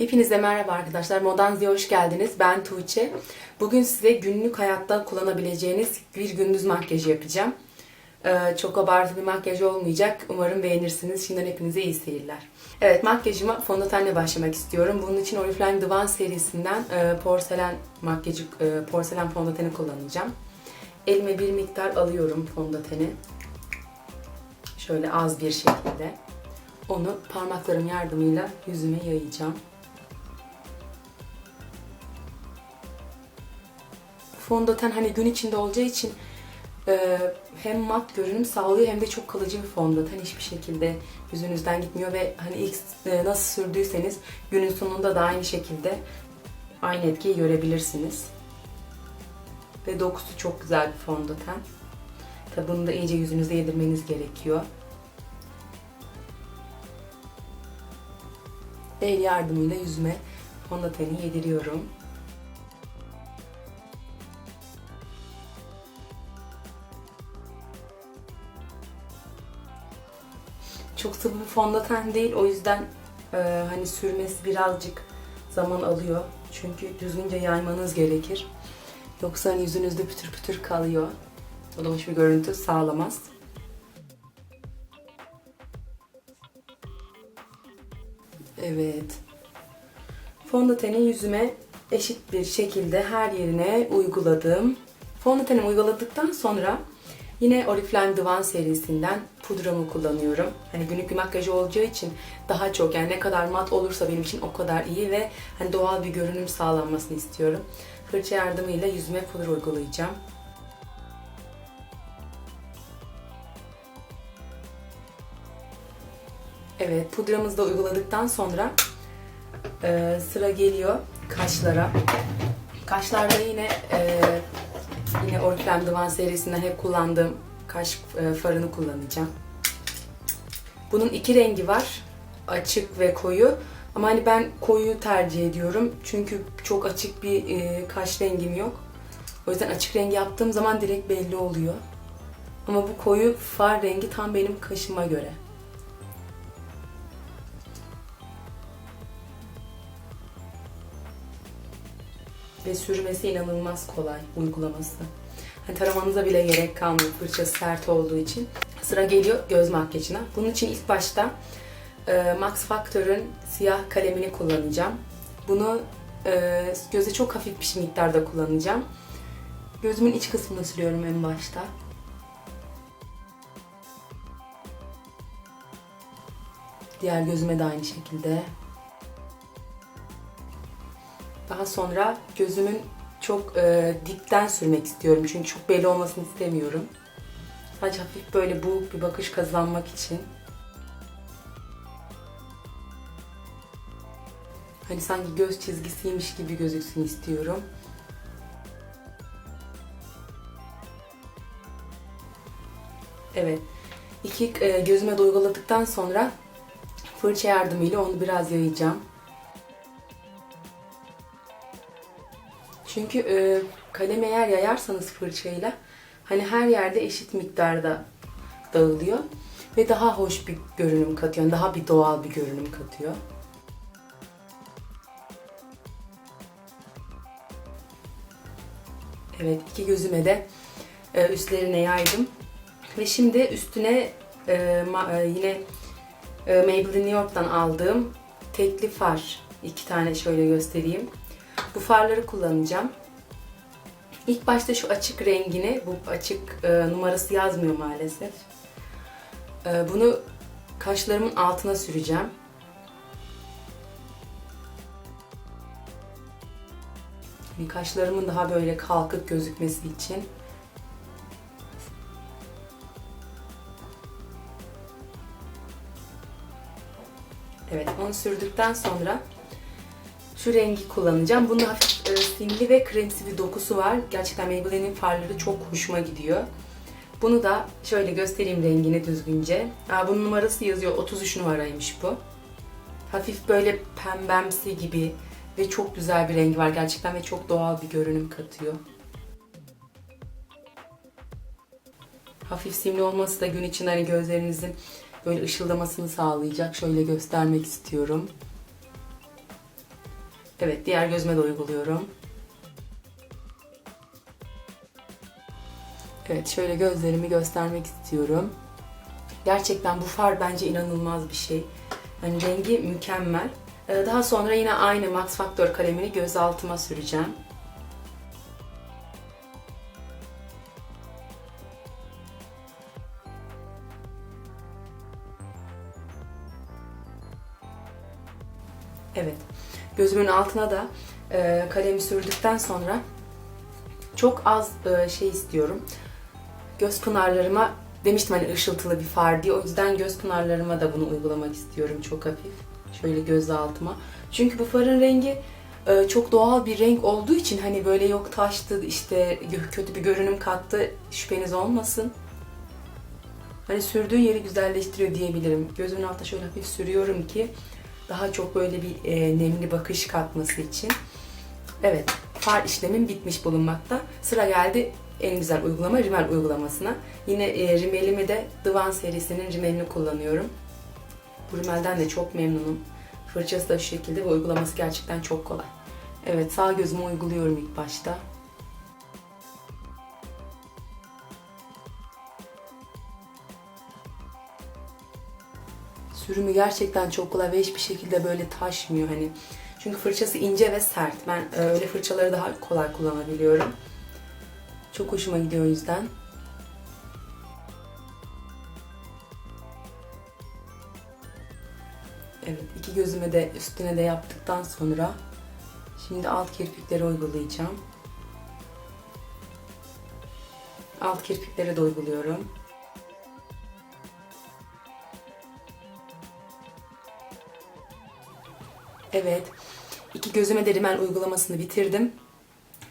Hepinize merhaba arkadaşlar. Modanzi'ye hoş geldiniz. Ben Tuğçe. Bugün size günlük hayatta kullanabileceğiniz bir gündüz makyajı yapacağım. Ee, çok abartı bir makyaj olmayacak. Umarım beğenirsiniz. Şimdiden hepinize iyi seyirler. Evet makyajıma fondötenle başlamak istiyorum. Bunun için Oriflame Divan serisinden e, porselen makyajı, e, porselen fondöteni kullanacağım. Elime bir miktar alıyorum fondöteni. Şöyle az bir şekilde. Onu parmaklarım yardımıyla yüzüme yayacağım. Fondöten hani gün içinde olacağı için e, hem mat görünüm sağlıyor hem de çok kalıcı bir fondöten. Hiçbir şekilde yüzünüzden gitmiyor ve hani ilk e, nasıl sürdüyseniz günün sonunda da aynı şekilde aynı etkiyi görebilirsiniz. Ve dokusu çok güzel bir fondöten. Tabi bunu da iyice yüzünüze yedirmeniz gerekiyor. El yardımıyla yüzüme fondöteni yediriyorum. Çok sıvı bir fondöten değil. O yüzden e, hani sürmesi birazcık zaman alıyor. Çünkü düzgünce yaymanız gerekir. Yoksa hani yüzünüzde pütür pütür kalıyor. O da hoş bir görüntü sağlamaz. Evet. Fondöteni yüzüme eşit bir şekilde her yerine uyguladım. Fondötenimi uyguladıktan sonra yine Oriflame Divan serisinden pudramı kullanıyorum. Hani günlük bir makyajı olacağı için daha çok yani ne kadar mat olursa benim için o kadar iyi ve hani doğal bir görünüm sağlanmasını istiyorum. Fırça yardımıyla yüzüme pudra uygulayacağım. Evet, pudramızı da uyguladıktan sonra e, sıra geliyor kaşlara. Kaşlarda yine e, yine Oriflame Divan serisinden hep kullandığım kaş e, farını kullanacağım. Bunun iki rengi var. Açık ve koyu. Ama hani ben koyu tercih ediyorum. Çünkü çok açık bir e, kaş rengim yok. O yüzden açık rengi yaptığım zaman direkt belli oluyor. Ama bu koyu far rengi tam benim kaşıma göre. Ve sürmesi inanılmaz kolay uygulaması. Hani taramanıza bile gerek kalmıyor fırçası sert olduğu için. Sıra geliyor göz makyajına. Bunun için ilk başta e, Max Factor'ın siyah kalemini kullanacağım. Bunu e, göze çok hafif bir miktarda kullanacağım. Gözümün iç kısmını sürüyorum en başta. Diğer gözüme de aynı şekilde. Daha sonra gözümün çok e, dipten sürmek istiyorum. Çünkü çok belli olmasını istemiyorum. Sadece hafif böyle bu bir bakış kazanmak için. Hani sanki göz çizgisiymiş gibi gözüksün istiyorum. Evet. İki e, gözüme uyguladıktan sonra fırça yardımıyla onu biraz yayacağım. Çünkü e, kalemi eğer yayarsanız fırçayla hani her yerde eşit miktarda dağılıyor ve daha hoş bir görünüm katıyor. Daha bir doğal bir görünüm katıyor. Evet iki gözüme de e, üstlerine yaydım. Ve şimdi üstüne e, ma, e, yine e, Maybelline New York'tan aldığım tekli far. iki tane şöyle göstereyim. Bu farları kullanacağım. İlk başta şu açık rengini, bu açık e, numarası yazmıyor maalesef. E, bunu kaşlarımın altına süreceğim. Bir kaşlarımın daha böyle kalkık gözükmesi için. Evet, onu sürdükten sonra şu rengi kullanacağım. Bunun hafif e, simli ve kremsi bir dokusu var. Gerçekten Maybelline'in farları çok hoşuma gidiyor. Bunu da şöyle göstereyim rengini düzgünce. Aa, bunun numarası yazıyor. 33 numaraymış bu. Hafif böyle pembemsi gibi ve çok güzel bir rengi var gerçekten ve çok doğal bir görünüm katıyor. Hafif simli olması da gün için hani gözlerinizin böyle ışıldamasını sağlayacak. Şöyle göstermek istiyorum. Evet diğer gözüme de uyguluyorum. Evet şöyle gözlerimi göstermek istiyorum. Gerçekten bu far bence inanılmaz bir şey. Yani rengi mükemmel. Ee, Daha sonra yine aynı Max Factor kalemini göz altıma süreceğim. Evet. Gözümün altına da e, kalemi sürdükten sonra çok az e, şey istiyorum. Göz pınarlarıma demiştim hani ışıltılı bir far diye. O yüzden göz pınarlarıma da bunu uygulamak istiyorum çok hafif. Şöyle göz altıma. Çünkü bu farın rengi e, çok doğal bir renk olduğu için hani böyle yok taştı işte kötü bir görünüm kattı şüpheniz olmasın. Hani sürdüğü yeri güzelleştiriyor diyebilirim. Gözümün altına şöyle hafif sürüyorum ki daha çok böyle bir e, nemli bakış katması için. Evet, far işlemim bitmiş bulunmakta. Sıra geldi en güzel uygulama rimel uygulamasına. Yine e, rimelimi de Divan serisinin rimelini kullanıyorum. Bu rimelden de çok memnunum. Fırçası da şu şekilde ve uygulaması gerçekten çok kolay. Evet, sağ gözüme uyguluyorum ilk başta. Sürümü gerçekten çok kolay ve hiçbir şekilde böyle taşmıyor hani. Çünkü fırçası ince ve sert. Ben e, öyle fırçaları daha kolay kullanabiliyorum. Çok hoşuma gidiyor o yüzden. Evet, iki gözüme de üstüne de yaptıktan sonra şimdi alt kirpikleri uygulayacağım. Alt kirpikleri de uyguluyorum. Evet. iki gözüme de rimel uygulamasını bitirdim.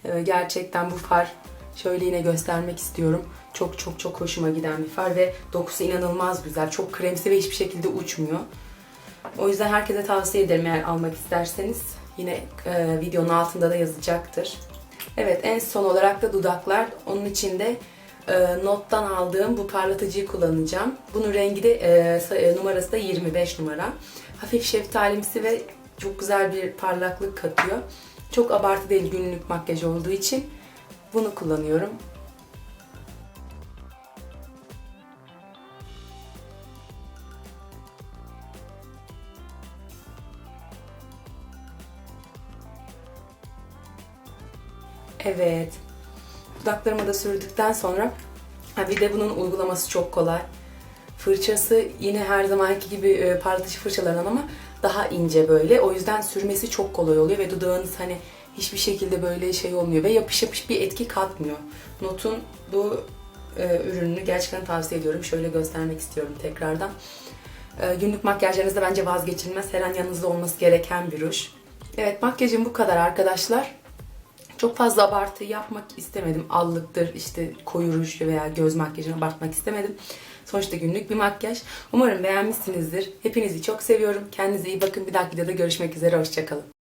Ee, gerçekten bu far şöyle yine göstermek istiyorum. Çok çok çok hoşuma giden bir far ve dokusu inanılmaz güzel. Çok kremsi ve hiçbir şekilde uçmuyor. O yüzden herkese tavsiye ederim eğer almak isterseniz. Yine e, videonun altında da yazacaktır. Evet en son olarak da dudaklar. Onun için de e, nottan aldığım bu parlatıcıyı kullanacağım. Bunun rengi de e, e, numarası da 25 numara. Hafif şeftalimsi ve çok güzel bir parlaklık katıyor. Çok abartı değil günlük makyaj olduğu için bunu kullanıyorum. Evet. Dudaklarıma da sürdükten sonra ha bir de bunun uygulaması çok kolay. Fırçası yine her zamanki gibi e, parlatıcı fırçalarından ama daha ince böyle. O yüzden sürmesi çok kolay oluyor ve dudağınız hani hiçbir şekilde böyle şey olmuyor ve yapış yapış bir etki katmıyor. Notun bu e, ürününü gerçekten tavsiye ediyorum. Şöyle göstermek istiyorum tekrardan. E, günlük makyajlarınızda bence vazgeçilmez. Her an yanınızda olması gereken bir ruj. Evet makyajım bu kadar arkadaşlar. Çok fazla abartı yapmak istemedim. Allıktır, işte koyu ruj veya göz makyajını abartmak istemedim. Sonuçta günlük bir makyaj. Umarım beğenmişsinizdir. Hepinizi çok seviyorum. Kendinize iyi bakın. Bir dahaki videoda görüşmek üzere. Hoşçakalın.